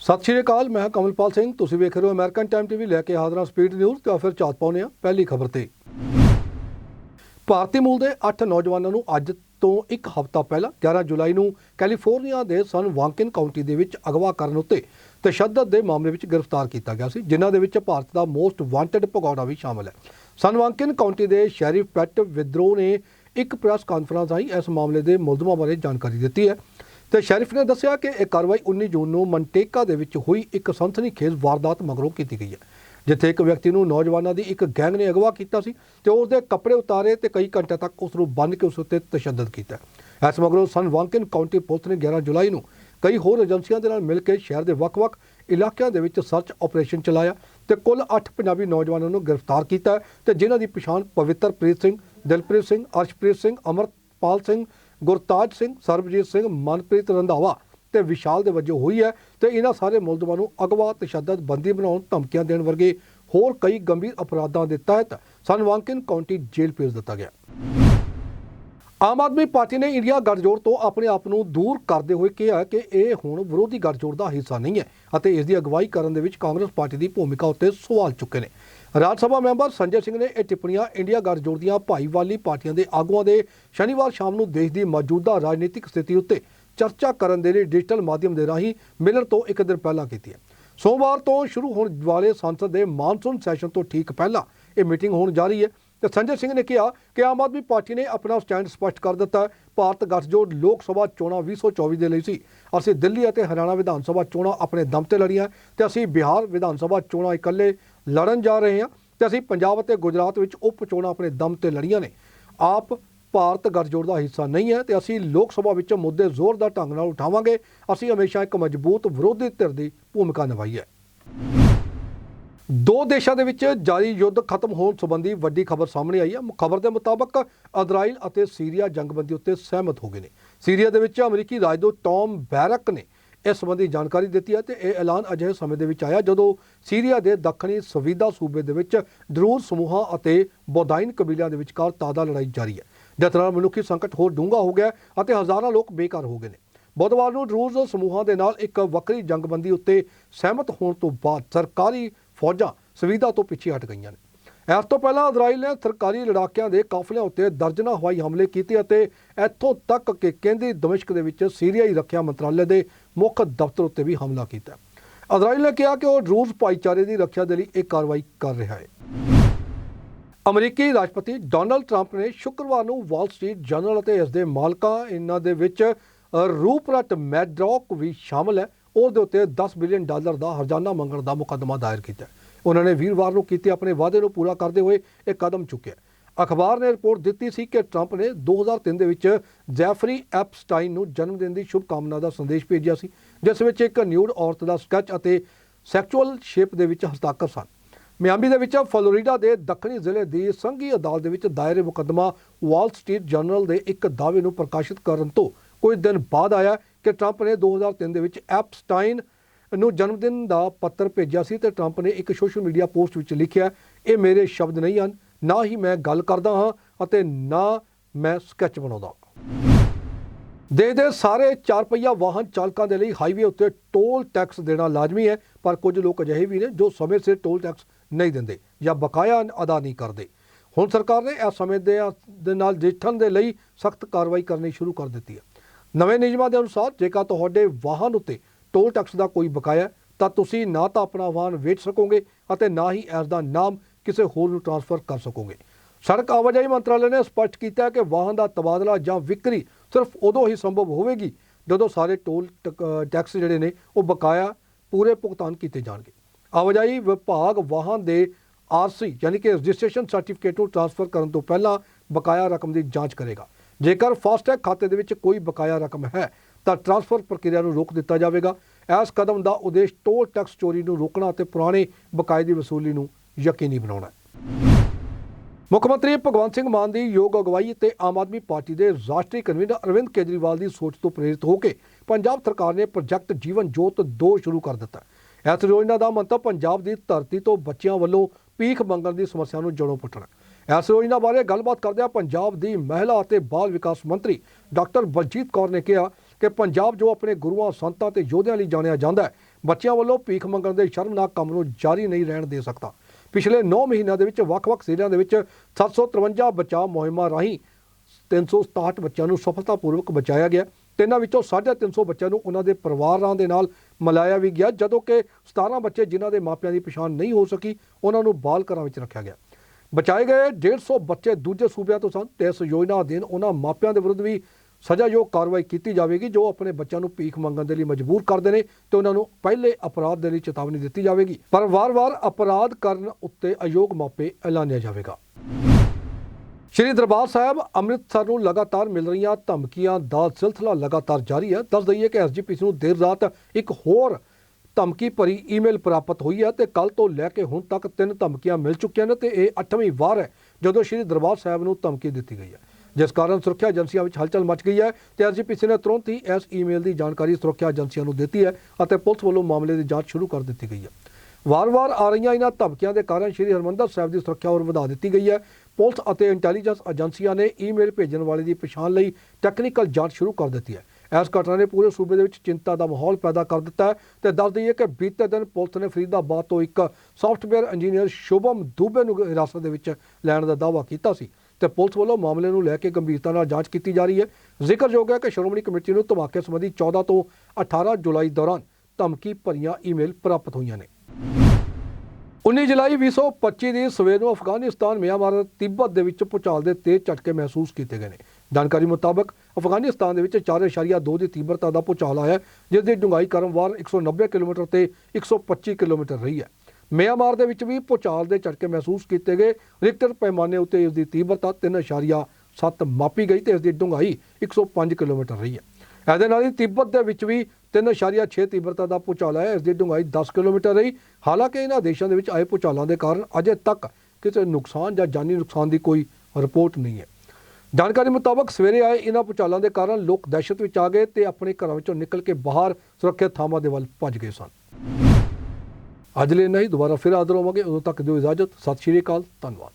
ਸਤਿ ਸ਼੍ਰੀ ਅਕਾਲ, ਮੈਂ ਕਮਲਪਾਲ ਸਿੰਘ। ਤੁਸੀਂ ਵੇਖ ਰਹੇ ਹੋ ਅਮਰੀਕਨ ਟਾਈਮ ਟੀਵੀ ਲੈ ਕੇ ਹਾਜ਼ਰਾਂ ਸਪੀਡ ਨਿਊਜ਼, ਤੇ ਫਿਰ ਝਾਤ ਪਾਉਂਦੇ ਹਾਂ ਪਹਿਲੀ ਖਬਰ ਤੇ। ਭਾਰਤੀ ਮੂਲ ਦੇ 8 ਨੌਜਵਾਨਾਂ ਨੂੰ ਅੱਜ ਤੋਂ ਇੱਕ ਹਫ਼ਤਾ ਪਹਿਲਾਂ 11 ਜੁਲਾਈ ਨੂੰ ਕੈਲੀਫੋਰਨੀਆ ਦੇ ਸਨ ਵਾਂਕਿਨ ਕਾਉਂਟੀ ਦੇ ਵਿੱਚ ਅਗਵਾ ਕਰਨ ਉੱਤੇ ਤਸ਼ੱਦਦ ਦੇ ਮਾਮਲੇ ਵਿੱਚ ਗ੍ਰਿਫਤਾਰ ਕੀਤਾ ਗਿਆ ਸੀ, ਜਿਨ੍ਹਾਂ ਦੇ ਵਿੱਚ ਭਾਰਤ ਦਾ ਮੋਸਟ ਵਾਂਟਡ ਭਗੌੜਾ ਵੀ ਸ਼ਾਮਲ ਹੈ। ਸਨ ਵਾਂਕਿਨ ਕਾਉਂਟੀ ਦੇ ਸ਼ੈਰਿਫ ਪੈਟ ਵਿਦਰੋ ਨੇ ਇੱਕ ਪ੍ਰੈਸ ਕਾਨਫਰੰਸ ਰਾਹੀਂ ਇਸ ਮਾਮਲੇ ਦੇ ਮੁਲਜ਼ਮਾਂ ਬਾਰੇ ਜਾਣਕਾਰੀ ਦਿੱਤੀ ਹੈ। ਤੇ ਸ਼ੈਰਿਫ ਨੇ ਦੱਸਿਆ ਕਿ ਇਹ ਕਾਰਵਾਈ 19 ਜੂਨ ਨੂੰ ਮੰਟੇਕਾ ਦੇ ਵਿੱਚ ਹੋਈ ਇੱਕ ਸਨਸਨੀਖੇਜ਼ ਵਾਰਦਾਤ ਮਗਰੋਂ ਕੀਤੀ ਗਈ ਹੈ, ਜਿੱਥੇ ਇੱਕ ਵਿਅਕਤੀ ਨੂੰ ਨੌਜਵਾਨਾਂ ਦੀ ਇੱਕ ਗੈਂਗ ਨੇ ਅਗਵਾ ਕੀਤਾ ਸੀ ਤੇ ਉਸ ਦੇ ਕੱਪੜੇ ਉਤਾਰੇ ਤੇ ਕਈ ਘੰਟੇ ਤੱਕ ਉਸ ਨੂੰ ਬੰਨ੍ਹ ਕੇ ਉਸ ਉੱਤੇ ਤਸ਼ੱਦਦ ਕੀਤਾ ਇਸ ਮਗਰੋਂ ਸਨ ਵਾਂਕਿਨ ਕਾਉਂਟੀ ਪੁਲਿਸ ਨੇ 11 ਜੁਲਾਈ ਨੂੰ ਕਈ ਹੋਰ ਏਜੰਸੀਆਂ ਦੇ ਨਾਲ ਮਿਲ ਕੇ ਸ਼ਹਿਰ ਦੇ ਵੱਖ-ਵੱਖ ਇਲਾਕਿਆਂ ਦੇ ਵਿੱਚ ਸਰਚ ਆਪਰੇਸ਼ਨ ਚਲਾਇਆ ਤੇ ਕੁੱਲ 8 ਪੰਜਾਬੀ ਨੌਜਵਾਨਾਂ ਨੂੰ ਗ੍ਰਿਫਤਾਰ ਕੀਤਾ ਹੈ ਤੇ ਜਿਨ੍ਹਾਂ ਦੀ ਪਛਾਣ ਪਵਿੱਤਰਪ੍ਰੀਤ ਸਿੰਘ, ਦਿਲਪ੍ਰੀਤ ਸਿੰਘ, ਅਰਸ਼ਪ੍ਰੀਤ ਸਿੰਘ, ਅਮਰਪਾਲ ਸਿੰਘ ਗੁਰਤਾਜ ਸਿੰਘ, ਸਰਬਜੀਤ ਸਿੰਘ, ਮਨਪ੍ਰੀਤ ਰੰਧਾਵਾ ਤੇ ਵਿਸ਼ਾਲ ਦੇ ਵਜੋਂ ਹੋਈ ਹੈ ਤੇ ਇਹਨਾਂ ਸਾਰੇ ਮੁਲਜ਼ਮਾਂ ਨੂੰ ਅਗਵਾ ਤਸ਼ੱਦਦ ਬੰਦੀ ਬਣਾਉਣ ਧਮਕੀਆਂ ਦੇਣ ਵਰਗੇ ਹੋਰ ਕਈ ਗੰਭੀਰ ਅਪਰਾਧਾਂ ਦੇ ਤਹਿਤ ਸਨਵਾਂਕਿਨ ਕਾਉਂਟੀ ਜੇਲ੍ਹ ਭੇਜ ਦਿੱਤਾ ਗਿਆ। ਆਮ ਆਦਮੀ ਪਾਰਟੀ ਨੇ ਇੰਡੀਆ ਗੱਠਜੋੜ ਤੋਂ ਆਪਣੇ ਆਪ ਨੂੰ ਦੂਰ ਕਰਦੇ ਹੋਏ ਕਿਹਾ ਕਿ ਇਹ ਹੁਣ ਵਿਰੋਧੀ ਗੱਠਜੋੜ ਦਾ ਹਿੱਸਾ ਨਹੀਂ ਹੈ ਅਤੇ ਇਸ ਦੀ ਅਗਵਾਈ ਕਰਨ ਦੇ ਵਿੱਚ ਕਾਂਗਰਸ ਪਾਰਟੀ ਦੀ ਭੂਮਿਕਾ ਉੱਤੇ ਸਵਾਲ ਚੁੱਕੇ ਨੇ। ਰਾਜ ਸਭਾ ਮੈਂਬਰ ਸੰਜੇ ਸਿੰਘ ਨੇ ਇਹ ਟਿੱਪਣੀਆਂ ਇੰਡੀਆ ਗੱਠਜੋੜ ਦੀਆਂ ਭਾਈਵਾਲੀ ਪਾਰਟੀਆਂ ਦੇ ਆਗੂਆਂ ਦੇ ਸ਼ਨੀਵਾਰ ਸ਼ਾਮ ਨੂੰ ਦੇਸ਼ ਦੀ ਮੌਜੂਦਾ ਰਾਜਨੀਤਿਕ ਸਥਿਤੀ ਉੱਤੇ ਚਰਚਾ ਕਰਨ ਦੇ ਲਈ ਡਿਜੀਟਲ ਮਾਧਿਅਮ ਦੇ ਰਾਹੀਂ ਮਿਲਣ ਤੋਂ ਇੱਕ ਦਿਨ ਪਹਿਲਾਂ ਕੀਤੀ ਹੈ। ਸੋਮਵਾਰ ਤੋਂ ਸ਼ੁਰੂ ਹੋਣ ਵਾਲੇ ਸੰਸਦ ਦੇ ਮਾਨਸੂਨ ਸੈਸ਼ਨ ਤੋਂ ਠੀਕ ਪਹਿਲਾਂ ਇਹ ਮੀਟਿੰਗ ਹੋਣ ਜਾ ਰਹੀ ਹੈ ਤੇ ਸੰਜੇ ਸਿੰਘ ਨੇ ਕਿਹਾ ਕਿ ਆਮ ਆਦਮੀ ਪਾਰਟੀ ਨੇ ਆਪਣਾ ਸਟੈਂਡ ਸਪਸ਼ਟ ਕਰ ਦਿੱਤਾ ਭਾਰਤ ਗੱਠਜੋੜ ਲੋਕ ਸਭਾ ਚੋਣਾਂ 2024 ਦੇ ਲਈ ਸੀ। ਅਸੀਂ ਦਿੱਲੀ ਅਤੇ ਹਰਿਆਣਾ ਵਿਧਾਨ ਸਭਾ ਚੋਣਾਂ ਆਪਣੇ ਦਮ ਤੇ ਲੜੀਆਂ ਤੇ ਅਸੀਂ ਬਿਹਾਰ ਵਿਧਾਨ ਸਭਾ ਚੋਣਾਂ ਇਕੱਲੇ ਲੜਨ ਜਾ ਰਹੇ ਹਾਂ ਤੇ ਅਸੀਂ ਪੰਜਾਬ ਅਤੇ ਗੁਜਰਾਤ ਵਿੱਚ ਉਪ ਚੋਣਾਂ ਆਪਣੇ ਦਮ ਤੇ ਲੜੀਆਂ ਨੇ। ਆਪ ਭਾਰਤ ਗੱਠਜੋੜ ਦਾ ਹਿੱਸਾ ਨਹੀਂ ਹੈ ਤੇ ਅਸੀਂ ਲੋਕ ਸਭਾ ਵਿੱਚ ਮੁੱਦੇ ਜ਼ੋਰਦਾਰ ਢੰਗ ਨਾਲ ਉਠਾਵਾਂਗੇ। ਅਸੀਂ ਹਮੇਸ਼ਾ ਇੱਕ ਮਜ਼ਬੂਤ ਵਿਰੋਧੀ ਧਿਰ ਦੀ ਭੂਮਿਕਾ ਨਿਭਾਈ ਹੈ। ਦੋ ਦੇਸ਼ਾਂ ਦੇ ਵਿੱਚ ਜਾਰੀ ਯੁੱਧ ਖਤਮ ਹੋਣ ਸੰਬੰਧੀ ਵੱਡੀ ਖਬਰ ਸਾਹਮਣੇ ਆਈ ਹੈ। ਖਬਰ ਦੇ ਮੁਤਾਬਕ ਇਜ਼ਰਾਈਲ ਅਤੇ ਸੀਰੀਆ ਜੰਗਬੰਦੀ ਉੱਤੇ ਸਹਿਮਤ ਹੋ ਗਏ ਨੇ। ਸੀਰੀਆ ਦੇ ਵਿੱਚ ਅਮਰੀਕੀ ਰਾਜਦੂਤ ਟੌਮ ਬੈਰਕ ਨੇ ਇਸ ਸੰਬੰਧੀ ਜਾਣਕਾਰੀ ਦਿੱਤੀ ਹੈ ਤੇ ਇਹ ਐਲਾਨ ਅਜਿਹੇ ਸਮੇਂ ਦੇ ਵਿੱਚ ਆਇਆ ਜਦੋਂ ਸੀਰੀਆ ਦੇ ਦੱਖਣੀ ਸਵੀਦਾ ਸੂਬੇ ਦੇ ਵਿੱਚ ਦਰੂਜ਼ ਸਮੂਹਾਂ ਅਤੇ ਬੋਦਾਈਨ ਕਬੀਲਿਆਂ ਦੇ ਵਿਚਕਾਰ ਤਾਜ਼ਾ ਲੜਾਈ ਜਾਰੀ ਹੈ। ਜਿਸ ਨਾਲ ਮਨੁੱਖੀ ਸੰਕਟ ਹੋਰ ਡੂੰਘਾ ਹੋ ਗਿਆ ਅਤੇ ਹਜ਼ਾਰਾਂ ਲੋਕ ਬੇਕਾਰ ਹੋ ਗਏ ਨੇ। ਬੁੱਧਵਾਰ ਨੂੰ ਡਰੂਜ਼ ਸਮੂਹਾਂ ਦੇ ਨਾਲ ਇੱਕ ਵੱਖਰੀ ਜੰਗਬੰਦੀ ਉੱਤੇ ਸਹਿਮਤ ਹੋਣ ਤੋਂ ਬਾਅਦ ਸਰਕਾਰੀ ਫੌਜਾਂ ਸਵੀਦਾ ਤੋਂ ਪਿੱਛੇ ਹਟ ਗਈਆਂ ਨੇ। ਇਸ ਤੋਂ ਪਹਿਲਾਂ ਇਜ਼ਰਾਈਲ ਨੇ ਸਰਕਾਰੀ ਲੜਾਕਿਆਂ ਦੇ ਕਾਫਲਿਆਂ ਉੱਤੇ ਦਰਜਨਾ ਹਵਾਈ ਹਮਲੇ ਕੀਤੇ ਅਤੇ ਇੱਥੋਂ ਤੱਕ ਕਿ ਕੇਂਦਰੀ ਦਮਿਸ਼ਕ ਦੇ ਵਿੱਚ ਸੀਰੀਆਈ ਰੱਖਿਆ ਮੰਤਰਾਲੇ ਦੇ ਮੁੱਖ ਦਫ਼ਤਰ ਉੱਤੇ ਵੀ ਹਮਲਾ ਕੀਤਾ। ਇਜ਼ਰਾਈਲ ਨੇ ਕਿਹਾ ਕਿ ਉਹ ਰੂਸ ਭਾਈਚਾਰੇ ਦੀ ਰੱਖਿਆ ਦੇ ਲਈ ਇਹ ਕਾਰਵਾਈ ਕਰ ਰਿਹਾ ਹੈ। ਅਮਰੀਕੀ ਰਾਸ਼ਟਰਪਤੀ ਡੋਨਲਡ ਟਰੰਪ ਨੇ ਸ਼ੁੱਕਰਵਾਰ ਨੂੰ ਵਾਲ ਸਟਰੀਟ ਜਰਨਲ ਅਤੇ ਇਸ ਦੇ ਮਾਲਕਾਂ ਇਹਨਾਂ ਦੇ ਵਿੱਚ ਰੂਪਰਟ ਮੈਡਰੌਕ ਵੀ ਸ਼ਾਮਲ ਹੈ। ਉਸ ਦੇ ਉੱਤੇ 10 ਬਿਲੀਅਨ ਡਾਲਰ ਦਾ ਹਰਜਾਨਾ ਮੰਗਣ ਦਾ ਮੁਕੱਦਮਾ ਦਾਇਰ ਕੀਤਾ ਹੈ। ਉਹਨਾਂ ਨੇ ਵੀਰਵਾਰ ਨੂੰ ਕੀਤੇ ਆਪਣੇ ਵਾਅਦੇ ਨੂੰ ਪੂਰਾ ਕਰਦੇ ਹੋਏ ਇਹ ਕਦਮ ਚੁੱਕਿਆ ਅਖਬਾਰ ਨੇ ਰਿਪੋਰਟ ਦਿੱਤੀ ਸੀ ਕਿ ਟਰੰਪ ਨੇ 2003 ਦੇ ਵਿੱਚ ਜੈਫਰੀ ਐਪਸਟਾਈਨ ਨੂੰ ਜਨਮ ਦਿਨ ਦੀ ਸ਼ੁਭ ਕਾਮਨਾ ਦਾ ਸੰਦੇਸ਼ ਭੇਜਿਆ ਸੀ, ਜਿਸ ਵਿੱਚ ਇੱਕ ਨਿਊਡ ਔਰਤ ਦਾ ਸਕੈਚ ਅਤੇ ਸੈਕਚੁਅਲ ਸ਼ੇਪ ਦੇ ਵਿੱਚ ਹਸਤਾਖਰ ਸਨ। ਮਿਆਮੀ ਦੇ ਵਿੱਚ ਫਲੋਰੀਡਾ ਦੇ ਦੱਖਣੀ ਜ਼ਿਲ੍ਹੇ ਦੀ ਸੰਘੀ ਅਦਾਲਤ ਦੇ ਵਿੱਚ ਦਾਇਰੇ ਮੁਕੱਦਮਾ ਵਾਲ ਸਟਰੀਟ ਜਰਨਲ ਦੇ ਇੱਕ ਦਾਅਵੇ ਨੂੰ ਪ੍ਰਕਾਸ਼ਿਤ ਕਰਨ ਤੋਂ ਕੁਝ ਦਿਨ ਬਾਅਦ ਆਇਆ ਕਿ ਟਰੰਪ ਨੇ 2003 ਦੇ ਵਿੱਚ ਐਪਸਟਾਈਨ ਨੂੰ ਜਨਮਦਿਨ ਦਾ ਪੱਤਰ ਭੇਜਿਆ ਸੀ ਤੇ ਟਰੰਪ ਨੇ ਇੱਕ ਸੋਸ਼ਲ ਮੀਡੀਆ ਪੋਸਟ ਵਿੱਚ ਲਿਖਿਆ, ਇਹ ਮੇਰੇ ਸ਼ਬਦ ਨਹੀਂ ਹਨ। ਨਾ ਹੀ ਮੈਂ ਗੱਲ ਕਰਦਾ ਹਾਂ ਅਤੇ ਨਾ ਮੈਂ ਸਕੈਚ ਬਣਾਉਂਦਾ। ਦੇਸ਼ ਦੇ ਸਾਰੇ ਚਾਰ ਪਹੀਆ ਵਾਹਨ ਚਾਲਕਾਂ ਦੇ ਲਈ ਹਾਈਵੇ ਉੱਤੇ ਟੋਲ ਟੈਕਸ ਦੇਣਾ ਲਾਜ਼ਮੀ ਹੈ, ਪਰ ਕੁਝ ਲੋਕ ਅਜਿਹੇ ਵੀ ਨੇ ਜੋ ਸਮੇਂ ਸਿਰ ਟੋਲ ਟੈਕਸ ਨਹੀਂ ਦਿੰਦੇ ਜਾਂ ਬਕਾਇਆ ਅਦਾ ਨਹੀਂ ਕਰਦੇ। ਹੁਣ ਸਰਕਾਰ ਨੇ ਇਸ ਸਮੇਂ ਦੇ ਦੇ ਨਾਲ ਜਿੱਠਣ ਦੇ ਲਈ ਸਖਤ ਕਾਰਵਾਈ ਕਰਨੀ ਸ਼ੁਰੂ ਕਰ ਦਿੱਤੀ ਹੈ। ਨਵੇਂ ਨਿਯਮਾਂ ਦੇ ਅਨੁਸਾਰ ਜੇਕਰ ਤੁਹਾਡੇ ਵਾਹਨ ਉੱਤੇ ਟੋਲ ਟੈਕਸ ਦਾ ਕੋਈ ਬਕਾਇਆ ਤਾਂ ਤੁਸੀਂ ਨਾ ਤਾਂ ਆਪਣਾ ਵਾਹਨ ਵੇਚ ਸਕੋਗੇ ਅਤੇ ਨਾ ਹੀ ਇਸ ਦਾ ਨਾਮ ਕਿਸੇ ਹੋਰ ਨੂੰ ਟ੍ਰਾਂਸਫਰ ਕਰ ਸਕੋਗੇ। ਸੜਕ ਆਵਾਜਾਈ ਮੰਤਰਾਲੇ ਨੇ ਸਪਸ਼ਟ ਕੀਤਾ ਹੈ ਕਿ ਵਾਹਨ ਦਾ ਤਬਾਦਲਾ ਜਾਂ ਵਿਕਰੀ ਸਿਰਫ ਉਦੋਂ ਹੀ ਸੰਭਵ ਹੋਵੇਗੀ ਜਦੋਂ ਸਾਰੇ ਟੋਲ ਟਕ- ਟੈਕਸ ਜਿਹੜੇ ਨੇ ਉਹ ਬਕਾਇਆ ਪੂਰੇ ਭੁਗਤਾਨ ਕੀਤੇ ਜਾਣਗੇ। ਆਵਾਜਾਈ ਵਿਭਾਗ ਵਾਹਨ ਦੇ ਆਰਸੀ ਯਾਨੀ ਕਿ ਰਜਿਸਟ੍ਰੇਸ਼ਨ ਸਰਟੀਫਿਕੇਟ ਨੂੰ ਟ੍ਰਾਂਸਫਰ ਕਰਨ ਤੋਂ ਪਹਿਲਾਂ ਬਕਾਇਆ ਰਕਮ ਦੀ ਜਾਂਚ ਕਰੇਗਾ। ਜੇਕਰ ਫਾਸਟੈਗ ਖਾਤੇ ਦੇ ਵਿੱਚ ਕੋਈ ਬਕਾਇਆ ਰਕਮ ਹੈ, ਤਾਂ ਟ੍ਰਾਂਸਫਰ ਪ੍ਰਕਿਰਿਆ ਨੂੰ ਰੋਕ ਦਿੱਤਾ ਜਾਵੇਗਾ। ਇਸ ਕਦਮ ਦਾ ਉਦੇਸ਼ ਟੋਲ ਟੈਕਸ ਚੋਰੀ ਨੂੰ ਰੋਕਣਾ ਅਤੇ ਪੁਰਾਣੇ ਬਕਾਏ ਦੀ ਵਸੂਲੀ ਨੂੰ ਯਕੀਨੀ ਬਣਾਉਣਾ ਮੁੱਖ ਮੰਤਰੀ ਭਗਵੰਤ ਸਿੰਘ ਮਾਨ ਦੀ ਯੋਗ ਅਗਵਾਈ ਤੇ ਆਮ ਆਦਮੀ ਪਾਰਟੀ ਦੇ ਰਾਸ਼ਟਰੀ ਕਨਵੀਨਰ ਅਰਵਿੰਦ ਕੇਜਰੀਵਾਲ ਦੀ ਸੋਚ ਤੋਂ ਪ੍ਰੇਰਿਤ ਹੋ ਕੇ ਪੰਜਾਬ ਸਰਕਾਰ ਨੇ ਪ੍ਰੋਜੈਕਟ ਜੀਵਨ ਜੋਤ 2 ਸ਼ੁਰੂ ਕਰ ਦਿੱਤਾ ਇਸ ਯੋਜਨਾ ਦਾ ਮੰਤਵ ਪੰਜਾਬ ਦੀ ਧਰਤੀ ਤੋਂ ਬੱਚਿਆਂ ਵੱਲੋਂ ਭੀਖ ਮੰਗਣ ਦੀ ਸਮੱਸਿਆ ਨੂੰ ਜੜੋਂ ਪੁੱਟਣਾ ਇਸ ਯੋਜਨਾ ਬਾਰੇ ਗੱਲਬਾਤ ਕਰਦਿਆਂ ਪੰਜਾਬ ਦੀ ਮਹਿਲਾ ਅਤੇ ਬਾਲ ਵਿਕਾਸ ਮੰਤਰੀ ਡਾਕਟਰ ਬਲਜੀਤ ਕੌਰ ਨੇ ਕਿਹਾ ਕਿ ਪੰਜਾਬ ਜੋ ਆਪਣੇ ਗੁਰੂਆਂ, ਸੰਤਾਂ ਤੇ ਯੋਧਿਆਂ ਲਈ ਜਾਣਿਆ ਜਾਂਦਾ ਹੈ, ਬੱਚਿਆਂ ਵੱਲੋਂ ਭੀਖ ਮੰਗਣ ਦੇ ਸ਼ਰਮਨਾਕ ਕੰਮ ਨੂੰ ਜਾਰੀ ਨਹੀਂ ਰਹਿਣ ਦੇ ਸਕਦਾ। ਪਿਛਲੇ 9 ਮਹੀਨਿਆਂ ਦੇ ਵਿੱਚ ਵੱਖ-ਵੱਖ ਜ਼ਿਲ੍ਹਿਆਂ ਦੇ ਵਿੱਚ 753 ਬਚਾਅ ਮੁਹਿੰਮਾਂ ਰਾਹੀਂ 367 ਬੱਚਿਆਂ ਨੂੰ ਸਫਲਤਾਪੂਰਵਕ ਬਚਾਇਆ ਗਿਆ। ਤਿੰਨਾਂ ਵਿੱਚੋਂ 350 ਬੱਚਿਆਂ ਨੂੰ ਉਹਨਾਂ ਦੇ ਪਰਿਵਾਰਾਂ ਦੇ ਨਾਲ ਮਿਲਾਇਆ ਵੀ ਗਿਆ, ਜਦੋਂ ਕਿ 17 ਬੱਚੇ ਜਿਨ੍ਹਾਂ ਦੇ ਮਾਪਿਆਂ ਦੀ ਪਛਾਣ ਨਹੀਂ ਹੋ ਸਕੀ, ਉਹਨਾਂ ਨੂੰ ਬਾਲ ਘਰਾਂ ਵਿੱਚ ਰੱਖਿਆ ਗਿਆ। ਬਚਾਏ ਗਏ 150 ਬੱਚੇ ਦੂਜੇ ਸੂਬਿਆਂ ਤੋਂ ਸਨ। ਤੇ ਇਸ ਯੋਜਨਾ ਅਧੀਨ ਉਹਨਾਂ ਮਾਪਿਆਂ ਦੇ ਵਿਰੁੱਧ ਵੀ ਸਜ਼ਾਯੋਗ ਕਾਰਵਾਈ ਕੀਤੀ ਜਾਵੇਗੀ, ਜੋ ਆਪਣੇ ਬੱਚਿਆਂ ਨੂੰ ਭੀਖ ਮੰਗਣ ਦੇ ਲਈ ਮਜਬੂਰ ਕਰਦੇ ਨੇ ਤੇ ਉਹਨਾਂ ਨੂੰ ਪਹਿਲੇ ਅਪਰਾਧ ਦੇ ਲਈ ਚੇਤਾਵਨੀ ਦਿੱਤੀ ਜਾਵੇਗੀ। ਪਰ ਵਾਰ-ਵਾਰ ਅਪਰਾਧ ਕਰਨ ਉੱਤੇ ਅਯੋਗ ਮਾਪੇ ਐਲਾਨਿਆ ਜਾਵੇਗਾ। ਸ਼੍ਰੀ ਦਰਬਾਰ ਸਾਹਿਬ ਅੰਮ੍ਰਿਤਸਰ ਨੂੰ ਲਗਾਤਾਰ ਮਿਲ ਰਹੀਆਂ ਧਮਕੀਆਂ ਦਾ ਸਿਲਸਿਲਾ ਲਗਾਤਾਰ ਜਾਰੀ ਹੈ। ਦੱਸ ਦਈਏ ਕਿ ਐਸਜੀਪੀਸੀ ਨੂੰ ਦੇਰ ਰਾਤ ਇੱਕ ਹੋਰ ਧਮਕੀ ਭਰੀ ਈਮੇਲ ਪ੍ਰਾਪਤ ਹੋਈ ਹੈ ਤੇ ਕੱਲ ਤੋਂ ਲੈ ਕੇ ਹੁਣ ਤੱਕ ਤਿੰਨ ਧਮਕੀਆਂ ਮਿਲ ਚੁੱਕੀਆਂ ਨੇ ਤੇ ਇਹ 8ਵੀਂ ਵਾਰ ਹੈ ਜਦੋਂ ਸ਼੍ਰੀ ਦਰਬਾਰ ਸਾਹਿਬ ਨੂੰ ਧਮਕੀ ਦਿੱਤੀ ਗਈ ਹੈ। ਜਿਸ ਕਾਰਨ ਸੁਰੱਖਿਆ ਏਜੰਸੀਆਂ ਵਿੱਚ ਹਲਚਲ ਮਚ ਗਈ ਹੈ ਤੇ ਐਸਜੀਪੀਸੀ ਨੇ ਤੁਰੰਤ ਹੀ ਇਸ ਈਮੇਲ ਦੀ ਜਾਣਕਾਰੀ ਸੁਰੱਖਿਆ ਏਜੰਸੀਆਂ ਨੂੰ ਦਿੱਤੀ ਹੈ ਅਤੇ ਪੁਲਿਸ ਵੱਲੋਂ ਮਾਮਲੇ ਦੀ ਜਾਂਚ ਸ਼ੁਰੂ ਕਰ ਦਿੱਤੀ ਗਈ ਹੈ। ਵਾਰ-ਵਾਰ ਆ ਰਹੀਆਂ ਇਹਨਾਂ ਧਮਕੀਆਂ ਦੇ ਕਾਰਨ ਸ਼੍ਰੀ ਹਰਮੰਦਰ ਸਾਹਿਬ ਦੀ ਸੁਰੱਖਿਆ ਹੋਰ ਵਧਾ ਦਿੱਤੀ ਗਈ ਹੈ। ਪੁਲਿਸ ਅਤੇ ਇੰਟੈਲੀਜੈਂਸ ਏਜੰਸੀਆਂ ਨੇ ਈਮੇਲ ਭੇਜਣ ਵਾਲੇ ਦੀ ਪਛਾਣ ਲਈ ਟੈਕਨੀਕਲ ਜਾਂਚ ਸ਼ੁਰੂ ਕਰ ਦਿੱਤੀ ਹੈ। ਇਸ ਘਟਨਾ ਨੇ ਪੂਰੇ ਸੂਬੇ ਦੇ ਵਿੱਚ ਚਿੰਤਾ ਦਾ ਮਾਹੌਲ ਪੈਦਾ ਕਰ ਦਿੱਤਾ ਹੈ ਤੇ ਦੱਸ ਦਈਏ ਕਿ ਬੀਤੇ ਦਿਨ ਪੁਲਿਸ ਨੇ ਫਰੀਦਾਬਾਦ ਤੋਂ ਇੱਕ ਸੌਫਟਵੇਅਰ ਇੰਜੀਨੀਅਰ ਸ਼ੁਭਮ ਦੂਬੇ ਨੂੰ ਹਿਰਾਸਤ ਦੇ ਵਿੱਚ ਲੈਣ ਦਾ ਦਾਅਵਾ ਕੀਤਾ ਸੀ। ਤੇ ਪੁਲਿਸ ਵੱਲੋਂ ਮਾਮਲੇ ਨੂੰ ਲੈ ਕੇ ਗੰਭੀਰਤਾ ਨਾਲ ਜਾਂਚ ਕੀਤੀ ਜਾ ਰਹੀ ਹੈ। ਜ਼ਿਕਰਯੋਗ ਹੈ ਕਿ ਸ਼੍ਰੋਮਣੀ ਕਮੇਟੀ ਨੂੰ ਧਮਾਕੇ ਸੰਬੰਧੀ 14 ਤੋਂ 18 ਜੁਲਾਈ ਦੌਰਾਨ ਧਮਕੀ ਭਰੀਆਂ ਈਮੇਲ ਪ੍ਰਾਪਤ ਹੋਈਆਂ ਨੇ। 19 ਜੁਲਾਈ 2025 ਦੀ ਸਵੇਰ ਨੂੰ ਅਫਗਾਨਿਸਤਾਨ ਮਿਆਂਮਾਰ ਅਤੇ ਤਿੱਬਤ ਦੇ ਵਿੱਚ ਭੂਚਾਲ ਦੇ ਤੇਜ਼ ਝਟਕੇ ਮਹਿਸੂਸ ਕੀਤੇ ਗਏ ਨੇ। ਜਾਣਕਾਰੀ ਮੁਤਾਬਕ ਅਫਗਾਨਿਸਤਾਨ ਦੇ ਵਿੱਚ 4.2 ਦੀ ਤੀਬਰਤਾ ਦਾ ਭੂਚਾਲ ਆਇਆ ਜਿਸ ਦੀ ਡੂੰਘਾਈ ਕਰਮਵਾਰ 190 ਕਿਲੋਮੀਟਰ ਤੇ 125 ਕਿਲੋਮੀਟਰ ਰਹੀ ਹੈ। ਮਿਆਂਮਾਰ ਦੇ ਵਿੱਚ ਵੀ ਭੂਚਾਲ ਦੇ ਝਟਕੇ ਮਹਿਸੂਸ ਕੀਤੇ ਗਏ। ਰਿਕਟਰ ਪੈਮਾਨੇ ਉੱਤੇ ਇਸ ਦੀ ਤੀਬਰਤਾ 3.7 ਮਾਪੀ ਗਈ ਤੇ ਇਸ ਦੀ ਡੂੰਘਾਈ 105 ਕਿਲੋਮੀਟਰ ਰਹੀ ਹੈ। ਇਹਦੇ ਨਾਲ ਹੀ ਤਿੱਬਤ ਦੇ ਵਿੱਚ ਵੀ 3.6 ਤੀਬਰਤਾ ਦਾ ਭੂਚਾਲ ਆਇਆ। ਇਸ ਦੀ ਡੂੰਘਾਈ 10 ਕਿਲੋਮੀਟਰ ਰਹੀ। ਹਾਲਾਂਕਿ ਇਹਨਾਂ ਦੇਸ਼ਾਂ ਦੇ ਵਿੱਚ ਆਏ ਭੂਚਾਲਾਂ ਦੇ ਕਾਰਨ ਅਜੇ ਤੱਕ ਕਿਸੇ ਨੁਕਸਾਨ ਜਾਂ ਜਾਨੀ ਨੁਕਸਾਨ ਦੀ ਕੋਈ ਰਿਪੋਰਟ ਨਹੀਂ ਹੈ। ਜਾਣਕਾਰੀ ਮੁਤਾਬਕ ਸਵੇਰੇ ਆਏ ਇਹਨਾਂ ਭੂਚਾਲਾਂ ਦੇ ਕਾਰਨ ਲੋਕ ਦਹਿਸ਼ਤ ਵਿੱਚ ਆ ਗਏ ਤੇ ਆਪਣੇ ਘਰਾਂ ਵਿੱਚੋਂ ਨਿਕਲ ਕੇ ਬਾਹਰ ਸੁਰੱਖਿਅਤ ਥਾਵਾਂ ਦੇ ਵੱਲ ਭੱਜ ਗਏ ਸਨ। ਅੱਜ ਲਈ ਇੰਨਾ ਹੀ। ਦੁਬਾਰਾ ਫਿਰ ਹਾਜ਼ਰ ਹੋਵਾਂਗੇ। ਉਦੋਂ ਤੱਕ ਦਿਓ ਇਜਾਜ਼ਤ। ਸਤਿ ਸ਼੍ਰੀ ਅਕਾਲ। ਧੰਨਵਾਦ।